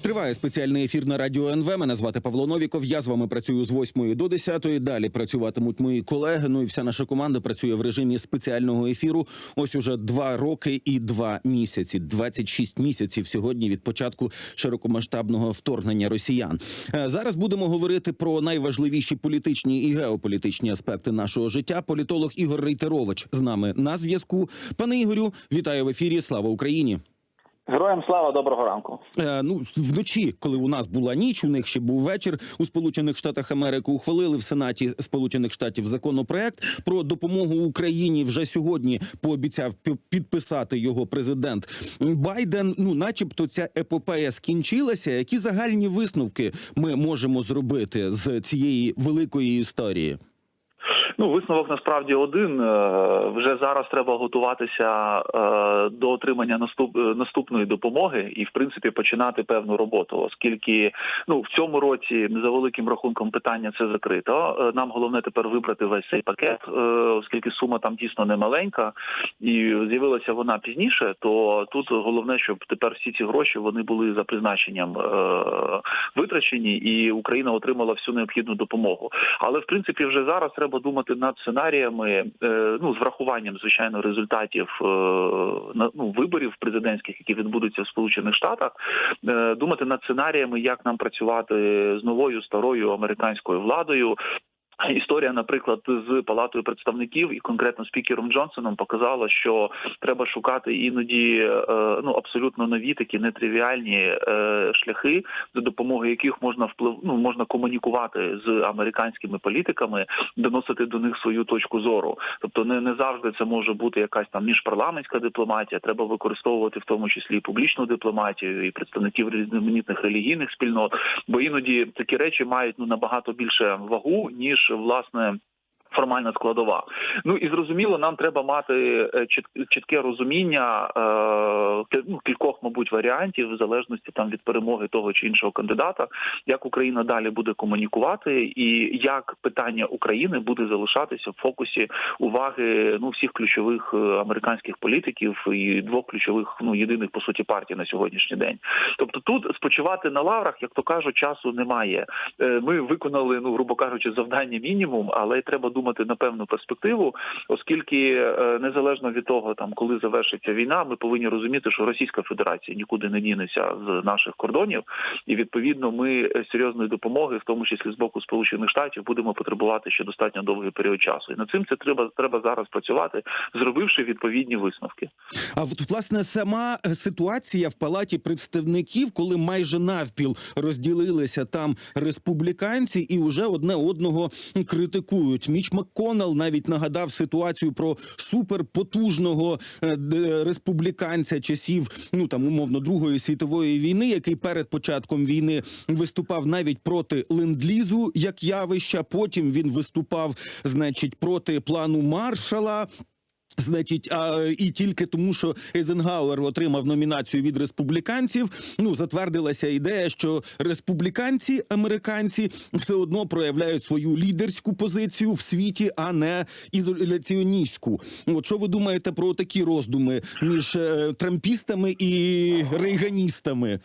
Триває спеціальний ефір на радіо НВ. Мене звати Павло Новіков. Я з вами працюю з 8 до 10. Далі працюватимуть мої колеги. Ну і вся наша команда працює в режимі спеціального ефіру. Ось уже два роки і два місяці. 26 місяців сьогодні від початку широкомасштабного вторгнення росіян. Е, Зараз будемо говорити про найважливіші політичні і геополітичні аспекти нашого життя. Політолог Ігор Рейтерович з нами на зв'язку. Пане Ігорю, вітаю в ефірі. Слава Україні. Героям слава доброго ранку. Е, ну вночі, коли у нас була ніч, у них ще був вечір у Сполучених Штатах Америки. Ухвалили в Сенаті Сполучених Штатів законопроект про допомогу Україні. Вже сьогодні пообіцяв підписати його президент Байден. Ну, начебто, ця епопея скінчилася. Які загальні висновки ми можемо зробити з цієї великої історії? Ну, висновок насправді один. Е, Вже зараз треба готуватися е, до отримання наступ е, наступної допомоги і, в принципі, починати певну роботу, оскільки ну в цьому році за великим рахунком питання це закрито. Нам головне тепер вибрати весь цей пакет, оскільки сума там дійсно не маленька, і з'явилася вона пізніше. То тут головне, щоб тепер всі ці гроші вони були за призначенням витрачені, і Україна отримала всю необхідну допомогу. Але в принципі вже зараз треба думати над сценаріями, е, ну з врахуванням звичайно результатів е, ну, виборів президентських, які відбудуться в Сполучених Штатах. е, Думати над сценаріями, як нам працювати з новою старою американською владою. Історія, наприклад, з палатою представників і конкретно спікером Джонсоном показала, що треба шукати іноді е, ну абсолютно нові такі нетривіальні е, шляхи, за допомогою яких можна вплив ну, можна комунікувати з американськими політиками, доносити до них свою точку зору. Тобто, не, не завжди це може бути якась там міжпарламентська дипломатія. Треба використовувати в тому числі і публічну дипломатію, і представників різноманітних релігійних спільнот, бо іноді такі речі мають ну набагато більше вагу ніж власне. Формальна складова. Ну і зрозуміло, нам треба мати е, чітке розуміння е, ну, кількох, мабуть, варіантів, в залежності там від перемоги того чи іншого кандидата, як Україна далі буде комунікувати, і як питання України буде залишатися в фокусі уваги ну всіх ключових е, американських політиків і двох ключових ну єдиних по суті партій на сьогоднішній день. Тобто тут спочивати на лаврах, як то кажуть, часу немає. Ми виконали, ну грубо кажучи, завдання мінімум, але треба думати на певну перспективу, оскільки е, незалежно від того, там коли завершиться війна, ми повинні розуміти, що Російська Федерація нікуди не дінеться з наших кордонів, і відповідно ми е, серйозної допомоги, в тому числі з боку Сполучених Штатів, будемо потребувати ще достатньо довгий період часу. І над цим це треба треба зараз працювати, зробивши відповідні висновки. А от власне сама е, ситуація в палаті представників, коли майже навпіл розділилися там республіканці, і вже одне одного критикують. Міч Макконел навіть нагадав ситуацію про суперпотужного е, республіканця часів, ну там умовно Другої світової війни, який перед початком війни виступав навіть проти ленд-лізу як явища. Потім він виступав, значить, проти плану Маршала. Значить, а і тільки тому, що Ейзенгауер отримав номінацію від республіканців, ну затвердилася ідея, що республіканці, американці, все одно проявляють свою лідерську позицію в світі, а не ізоляціоністську. От що ви думаєте про такі роздуми між е, трампістами і рейганістами?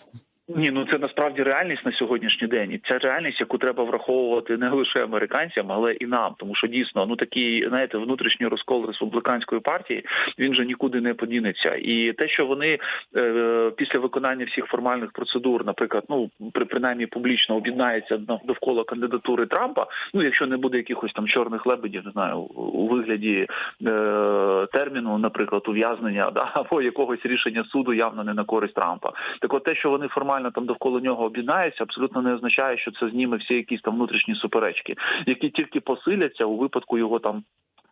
Ні, ну це насправді реальність на сьогоднішній день, і це реальність, яку треба враховувати не лише американцям, але і нам, тому що дійсно ну такий знаєте, внутрішній розкол республіканської партії він же нікуди не подінеться. І те, що вони е, після виконання всіх формальних процедур, наприклад, ну при принаймні публічно об'єднаються довкола кандидатури Трампа, ну якщо не буде якихось там чорних лебедів, не знаю, у вигляді е, терміну, наприклад, ув'язнення да або якогось рішення суду явно не на користь Трампа. Так от те, що вони формально там довкола нього об'єднається, абсолютно не означає, що це зніме всі якісь там внутрішні суперечки, які тільки посиляться у випадку його там.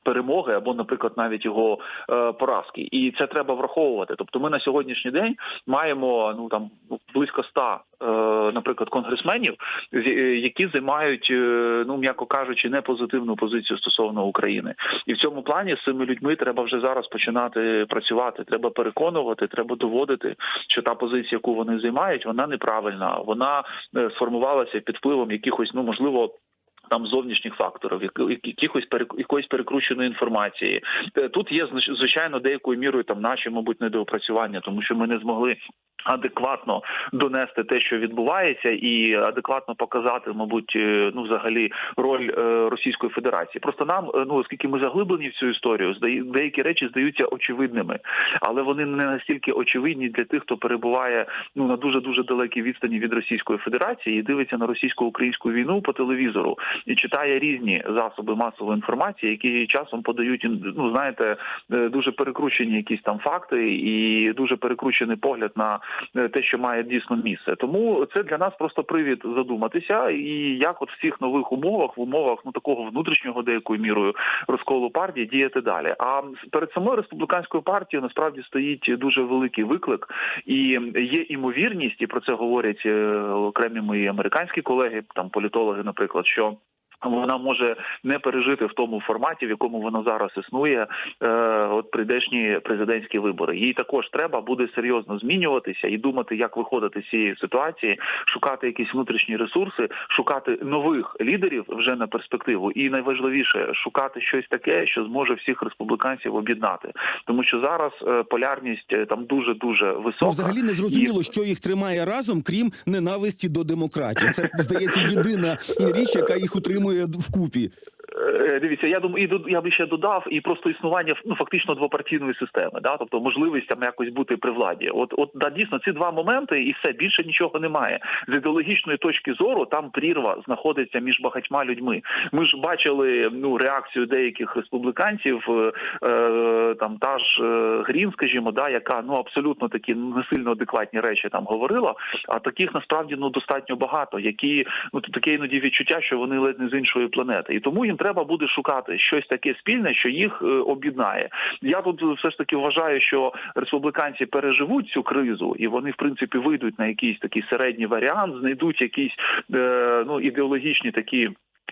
Перемоги або, наприклад, навіть його е, поразки, і це треба враховувати. Тобто, ми на сьогоднішній день маємо ну там близько ста, е, наприклад, конгресменів, е, які займають, е, ну м'яко кажучи, не позитивну позицію стосовно України. І в цьому плані з цими людьми треба вже зараз починати працювати. Треба переконувати, треба доводити, що та позиція, яку вони займають, вона неправильна. Вона е, сформувалася під впливом якихось, ну можливо. Там зовнішніх факторів, якихось якоїсь перекрученої інформації. Е, Тут є звичайно деякою мірою там наші, мабуть, недоопрацювання, тому що ми не змогли. Адекватно донести те, що відбувається, і адекватно показати, мабуть, е, ну взагалі роль е, Російської Федерації. Просто нам, е, ну оскільки ми заглиблені в цю історію, деякі речі здаються очевидними, але вони не настільки очевидні для тих, хто перебуває ну на дуже дуже далекій відстані від Російської Федерації і дивиться на російсько-українську війну по телевізору і читає різні засоби масової інформації, які часом подають ну знаєте, дуже перекручені якісь там факти і дуже перекручений погляд на те, що має дійсно місце. Тому це для нас просто привід задуматися, і як от в цих нових умовах, в умовах ну такого внутрішнього деякою мірою розколу партії діяти далі. А перед самою республіканською партією насправді стоїть дуже великий виклик, і є імовірність, і про це говорять е, окремі мої американські колеги, там політологи, наприклад, що. Вона може не пережити в тому форматі, в якому вона зараз існує, е, от прийдешні президентські вибори. Їй також треба буде серйозно змінюватися і думати, як виходити з цієї ситуації, шукати якісь внутрішні ресурси, шукати нових лідерів вже на перспективу, і найважливіше шукати щось таке, що зможе всіх республіканців об'єднати, тому що зараз е, полярність е, там дуже дуже висока. Ну, взагалі не зрозуміло, що їх тримає разом, крім ненависті до демократії. Це здається єдина річ, яка їх утримує вкупі. Е, Дивіться, я думаю, і до- я би ще додав і просто існування ну фактично двопартійної системи, да, тобто можливість там якось бути при владі. От, от да, дійсно ці два моменти, і все більше нічого немає. З ідеологічної точки зору там прірва знаходиться між багатьма людьми. Ми ж бачили ну реакцію деяких республіканців, е, там та ж е, Грін, скажімо, да, яка ну абсолютно такі не сильно адекватні речі там говорила. А таких насправді ну достатньо багато, які ну таке іноді відчуття, що вони ледь не з іншої планети, і тому їм треба буде шукати щось таке спільне, що їх е, об'єднає. Я тут все ж таки вважаю, що республіканці переживуть цю кризу, і вони в принципі вийдуть на якийсь такий середній варіант, знайдуть якісь е, ну ідеологічні такі.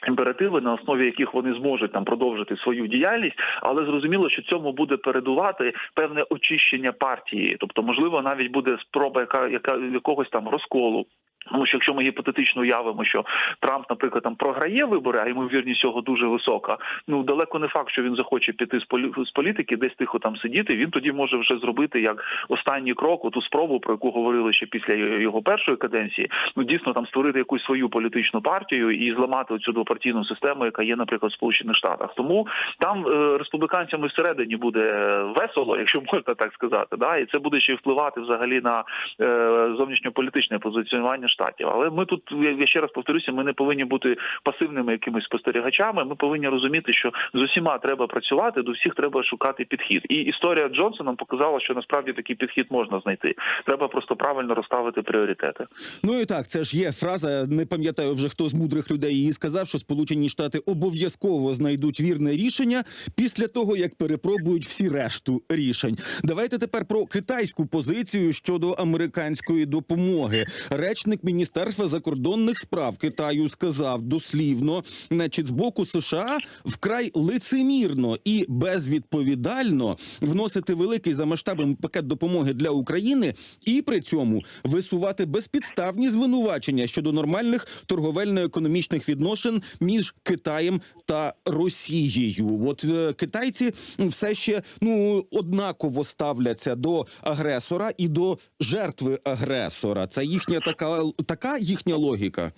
Імперативи, на основі яких вони зможуть там продовжити свою діяльність, але зрозуміло, що цьому буде передувати певне очищення партії, тобто, можливо, навіть буде спроба, яка яка якогось там розколу. Тому що якщо ми гіпотетично уявимо, що Трамп, наприклад, там програє вибори, а ймовірність цього дуже висока. Ну далеко не факт, що він захоче піти з полі з політики, десь тихо там сидіти. Він тоді може вже зробити як останній крок, ту спробу, про яку говорили ще після його першої каденції. Ну дійсно там створити якусь свою політичну партію і зламати цю двопартійну систему, яка є, наприклад, в Сполучених Штатах. Тому там е, республіканцям всередині буде весело, якщо можна так сказати. Да, і це буде ще й впливати взагалі на е, зовнішньополітичне позиціонування штатів. Але ми тут я ще раз повторюся, ми не повинні бути пасивними якимись спостерігачами. Ми повинні розуміти, що з усіма треба працювати, до всіх треба шукати підхід. І історія Джонсона показала, що насправді такий підхід можна знайти. Треба просто правильно розставити пріоритети. Ну і так, це ж є фраза. Не пам'ятаю вже хто з мудрих людей її сказав, що Сполучені Штати обов'язково знайдуть вірне рішення після того, як перепробують всі решту рішень. Давайте тепер про китайську позицію щодо американської допомоги. Речник Міністерства закордонних справ Китаю сказав дослівно, значить, з боку США вкрай лицемірно і безвідповідально вносити великий за масштабами пакет допомоги для України і при цьому висувати безпідставні звинувачення щодо нормальних торговельно-економічних відношень між Китаєм та Росією. От е, китайці все ще ну однаково ставляться до агресора і до жертви агресора. Це їхня така така їхня логіка.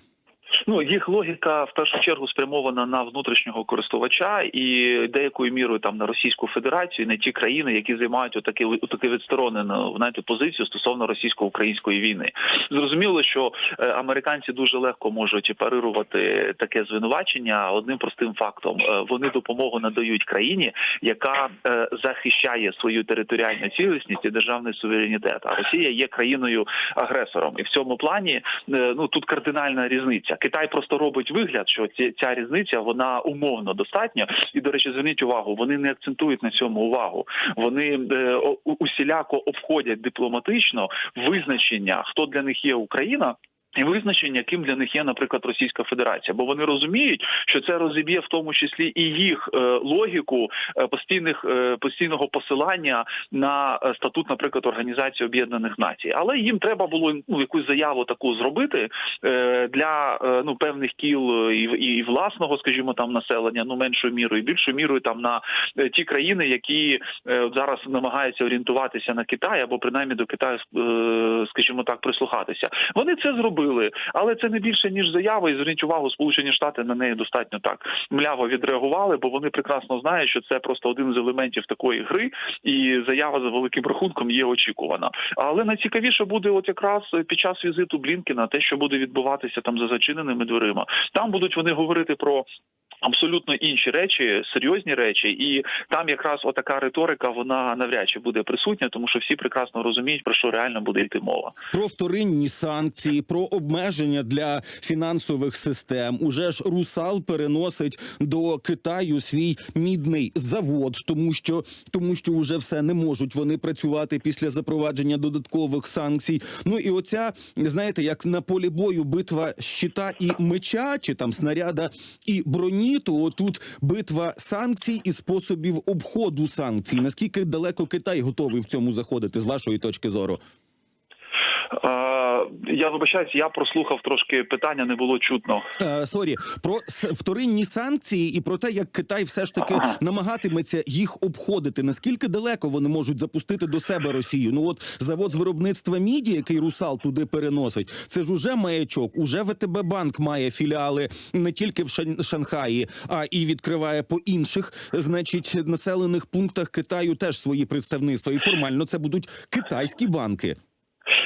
Ну їх логіка в першу чергу спрямована на внутрішнього користувача і деякою мірою там на Російську Федерацію, і на ті країни, які займають отаке отаке відсторонену знаєте, позицію стосовно російсько-української війни. Зрозуміло, що е, американці дуже легко можуть парирувати таке звинувачення одним простим фактом: Е, вони допомогу надають країні, яка е, захищає свою територіальну цілісність і державний суверенітет. А Росія є країною агресором, і в цьому плані ну тут кардинальна різниця. Китай просто робить вигляд, що ці, ця різниця вона умовно достатня. І до речі, зверніть увагу, вони не акцентують на цьому увагу. Вони е, усіляко обходять дипломатично визначення, хто для них є Україна. І визначення, яким для них є, наприклад, Російська Федерація, бо вони розуміють, що це розіб'є в тому числі і їх е, логіку е, постійних е, постійного посилання на статут, наприклад, Організації Об'єднаних Націй. Але їм треба було ну якусь заяву таку зробити для ну певних кіл і, і власного, скажімо, там населення, ну меншою мірою, більшою мірою там на ті країни, які зараз намагаються орієнтуватися на Китай або принаймні до Китаю, скажімо так, прислухатися. Вони це зробили, але це не більше ніж заява. І зверніть увагу, Сполучені Штати на неї достатньо так мляво відреагували, бо вони прекрасно знають, що це просто один з елементів такої гри, і заява за великим рахунком є очікувана. Але найцікавіше буде, от якраз під час візиту Блінкіна, те, що буде відбуватися там за зачиненими дверима. Там будуть вони говорити про. Абсолютно інші речі, серйозні речі, і там якраз отака риторика вона навряд чи буде присутня, тому що всі прекрасно розуміють про що реально буде йти мова. Про вторинні санкції, про обмеження для фінансових систем. Уже ж Русал переносить до Китаю свій мідний завод, тому що тому що вже все не можуть вони працювати після запровадження додаткових санкцій. Ну і оця знаєте, як на полі бою битва щита і меча, чи там снаряда і броні. То отут битва санкцій і способів обходу санкцій. Наскільки далеко Китай готовий в цьому заходити з вашої точки зору? Я вибачаюсь, я прослухав трошки питання, не було чутно. Е, Сорі, про вторинні санкції і про те, як Китай все ж таки Ага. намагатиметься їх обходити. Наскільки далеко вони можуть запустити до себе Росію? Ну от завод з виробництва міді, який русал туди переносить, це ж уже маячок. Уже ВТБ банк має філіали не тільки в Шан- Шанхаї, а і відкриває по інших, значить, населених пунктах Китаю теж свої представництва. І формально це будуть китайські банки.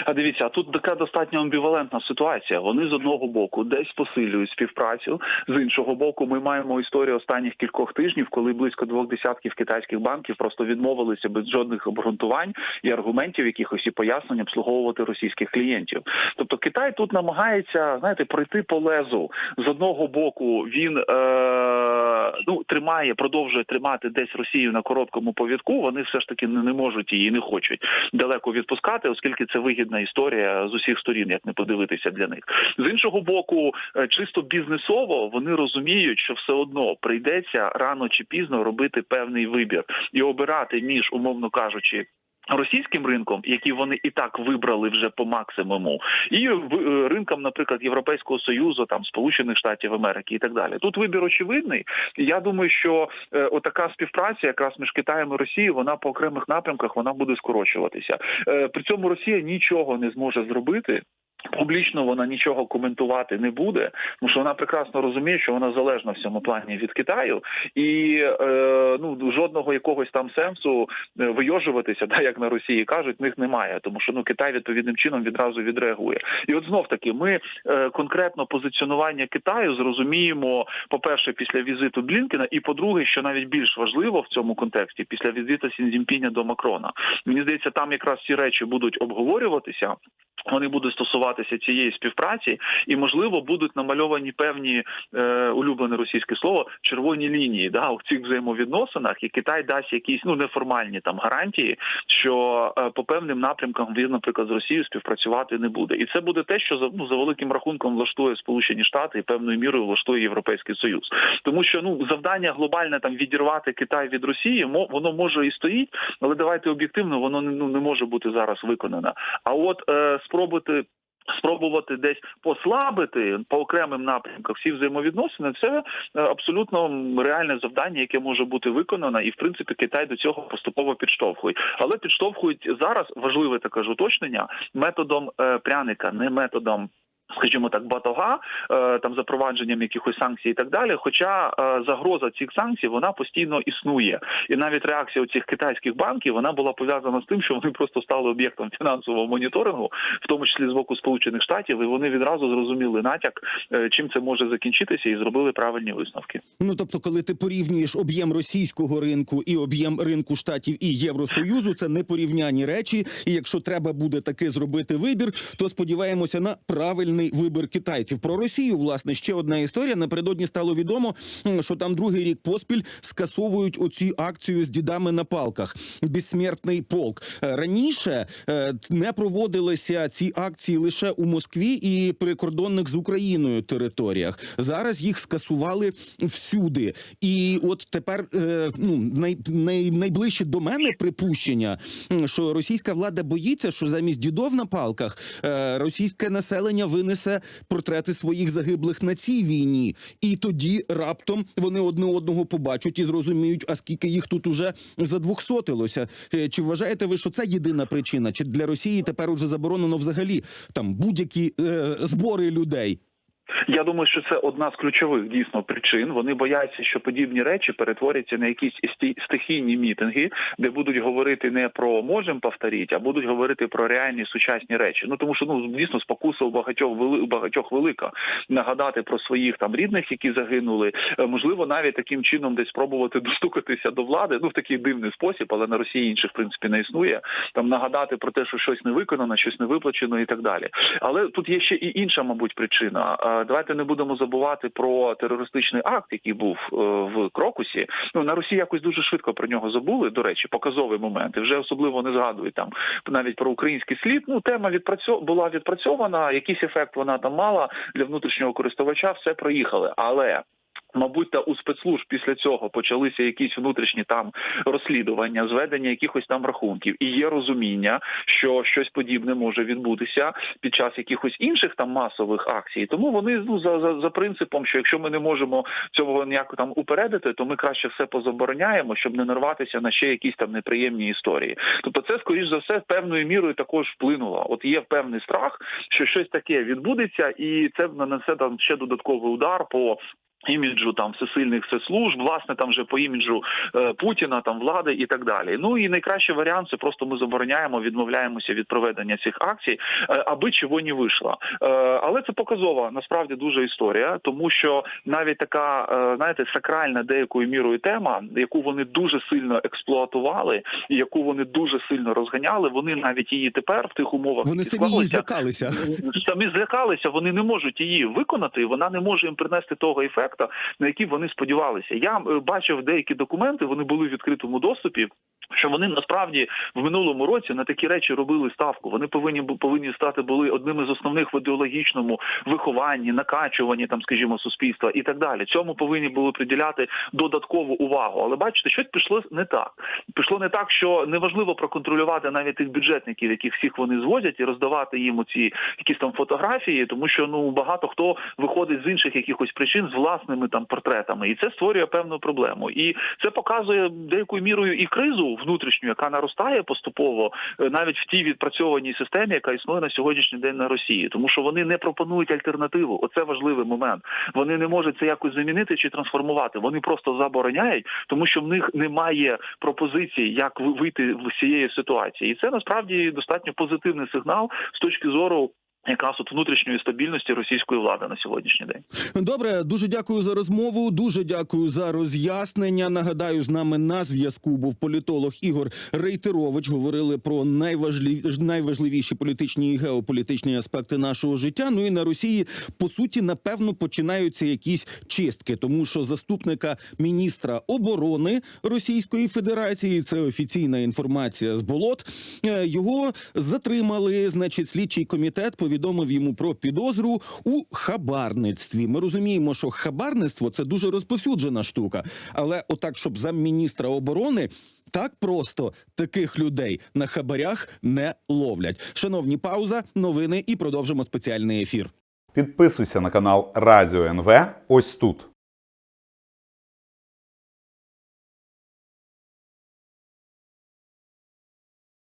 А дивіться, тут така достатньо амбівалентна ситуація. Вони з одного боку десь посилюють співпрацю, з іншого боку, ми маємо історію останніх кількох тижнів, коли близько двох десятків китайських банків просто відмовилися без жодних обґрунтувань і аргументів, якихось і пояснень обслуговувати російських клієнтів. Тобто Китай тут намагається знаєте пройти по лезу. З одного боку він е, ну тримає, продовжує тримати десь Росію на короткому повідку. Вони все ж таки не, можуть її не хочуть далеко відпускати, оскільки це вигідна історія з усіх сторін, як не подивитися для них. З іншого боку, е, чисто бізнесово вони розуміють, що все одно прийдеться рано чи пізно робити певний вибір і обирати між, умовно кажучи. Російським ринком, який вони і так вибрали вже по максимуму, і е, ринком, наприклад, Європейського союзу, там Сполучених Штатів Америки і так далі. Тут вибір очевидний. Я думаю, що е, отака співпраця, якраз між Китаєм і Росією, вона по окремих напрямках вона буде скорочуватися. Е, при цьому Росія нічого не зможе зробити. Публічно вона нічого коментувати не буде, тому що вона прекрасно розуміє, що вона залежна в цьому плані від Китаю, і е, ну жодного якогось там сенсу е, вийожуватися, да як на Росії кажуть, в них немає, тому що ну Китай відповідним чином відразу відреагує. І от знов таки ми е, конкретно позиціонування Китаю зрозуміємо, по перше, після візиту Блінкена, і по-друге, що навіть більш важливо в цьому контексті, після візиту Сінзімпіня до Макрона. Мені здається, там якраз ці речі будуть обговорюватися. Вони будуть стосуватися цієї співпраці, і можливо будуть намальовані певні е, улюблене російське слово червоні лінії да у цих взаємовідносинах, і Китай дасть якісь ну неформальні там гарантії, що е, по певним напрямкам він, наприклад, з Росією співпрацювати не буде, і це буде те, що за ну за великим рахунком влаштує Сполучені Штати і певною мірою влаштує Європейський Союз, тому що ну завдання глобальне там відірвати Китай від Росії, мо воно може і стоїть, але давайте об'єктивно, воно ну не може бути зараз виконано. А от е, спробувати. Спробувати десь послабити по окремим напрямках всі взаємовідносини, це е, абсолютно реальне завдання, яке може бути виконано, і в принципі Китай до цього поступово підштовхує. Але підштовхують зараз важливе таке ж уточнення методом е, пряника, не методом. Скажімо так, батога е, там запровадженням якихось санкцій і так далі. Хоча е, загроза цих санкцій вона постійно існує, і навіть реакція цих китайських банків вона була пов'язана з тим, що вони просто стали об'єктом фінансового моніторингу, в тому числі з боку Сполучених Штатів, і вони відразу зрозуміли натяк, е, чим це може закінчитися, і зробили правильні висновки. Ну тобто, коли ти порівнюєш об'єм російського ринку і об'єм ринку штатів і Євросоюзу, це непорівняні речі. І якщо треба буде таки зробити вибір, то сподіваємося на правильний свідомий вибір китайців. Про Росію, власне, ще одна історія. Напередодні стало відомо, що там другий рік поспіль скасовують оці акцію з дідами на палках. Безсмертний полк. Е, Раніше е, не проводилися ці акції лише у Москві і прикордонних з Україною територіях. Зараз їх скасували всюди. І от тепер е, ну най, най, найближче до мене припущення, що російська влада боїться, що замість дідов на палках російське населення винесе портрети своїх загиблих на цій війні, і тоді раптом вони одне одного побачать і зрозуміють, а скільки їх тут уже задвохсотилося. Е, Чи вважаєте ви, що це єдина причина? Чи для Росії тепер уже заборонено взагалі там будь-які е, збори людей? Я думаю, що це одна з ключових дійсно причин. Вони бояться, що подібні речі перетворяться на якісь стихійні мітинги, де будуть говорити не про можем повторити, а будуть говорити про реальні сучасні речі. Ну тому що ну дійсно спокуса у багатьох вели багатьох велика нагадати про своїх там рідних, які загинули. Е, Можливо, навіть таким чином десь спробувати достукатися до влади. Ну в такий дивний спосіб, але на Росії інших в принципі не існує. Там нагадати про те, що щось не виконано, щось не виплачено і так далі. Але тут є ще і інша, мабуть, причина. Давайте не будемо забувати про терористичний акт, який був е, в Крокусі. Ну на Росії якось дуже швидко про нього забули. До речі, показовий момент. І вже особливо не згадують там навіть про український слід. Ну тема відпрацьо... була відпрацьована. Якийсь ефект вона там мала для внутрішнього користувача. Все проїхали, але. Мабуть, та у спецслужб після цього почалися якісь внутрішні там розслідування, зведення якихось там рахунків, і є розуміння, що щось подібне може відбутися під час якихось інших там масових акцій. Тому вони ну за, за, за принципом, що якщо ми не можемо цього ніяк там упередити, то ми краще все позабороняємо, щоб не нарватися на ще якісь там неприємні історії. Тобто, це скоріш за все певною мірою також вплинуло. От є певний страх, що щось таке відбудеться, і це нанесе там ще додатковий удар по. Іміджу там всесильних спецслужб, власне, там вже по іміджу е, Путіна, там влади і так далі. Ну і найкращий варіант це просто ми забороняємо, відмовляємося від проведення цих акцій, е, аби чого не вийшло. Е, але це показова насправді дуже історія, тому що навіть така, е, знаєте, сакральна деякою мірою тема, яку вони дуже сильно експлуатували, і яку вони дуже сильно розганяли, вони навіть її тепер в тих умовах Вони самі її злякалися. самі злякалися, вони не можуть її виконати, вона не може їм принести того ефекту, на який вони сподівалися. Я е, бачив деякі документи, вони були в відкритому доступі. Що вони насправді в минулому році на такі речі робили ставку. Вони повинні повинні стати були одними з основних в ідеологічному вихованні, накачуванні там, скажімо, суспільства і так далі. Цьому повинні були приділяти додаткову увагу. Але бачите, щось пішло не так. Пішло не так, що неважливо проконтролювати навіть тих бюджетників, яких всіх вони звозять, і роздавати їм оці якісь там фотографії, тому що ну багато хто виходить з інших якихось причин з власними там портретами, і це створює певну проблему. І це показує деякою мірою і кризу внутрішню, яка наростає поступово, е, навіть в тій відпрацьованій системі, яка існує на сьогоднішній день на Росії, тому що вони не пропонують альтернативу. Оце важливий момент. Вони не можуть це якось замінити чи трансформувати. Вони просто забороняють, тому що в них немає пропозиції, як вийти з цієї ситуації, і це насправді достатньо позитивний сигнал з точки зору. Якраз от внутрішньої стабільності російської влади на сьогоднішній день. Добре, дуже дякую за розмову. Дуже дякую за роз'яснення. Нагадаю, з нами на зв'язку був політолог Ігор Рейтерович. Говорили про найважлив... найважливіші політичні і геополітичні аспекти нашого життя. Ну і на Росії по суті, напевно, починаються якісь чистки, тому що заступника міністра оборони Російської Федерації це офіційна інформація з болот. е, Його затримали. Значить, слідчий комітет повідомив йому про підозру у хабарництві. Ми розуміємо, що хабарництво це дуже розповсюджена штука, але отак, щоб замміністра оборони. Так просто таких людей на хабарях не ловлять. Шановні, пауза, новини і продовжимо спеціальний ефір. Підписуйся на канал Радіо НВ ось тут.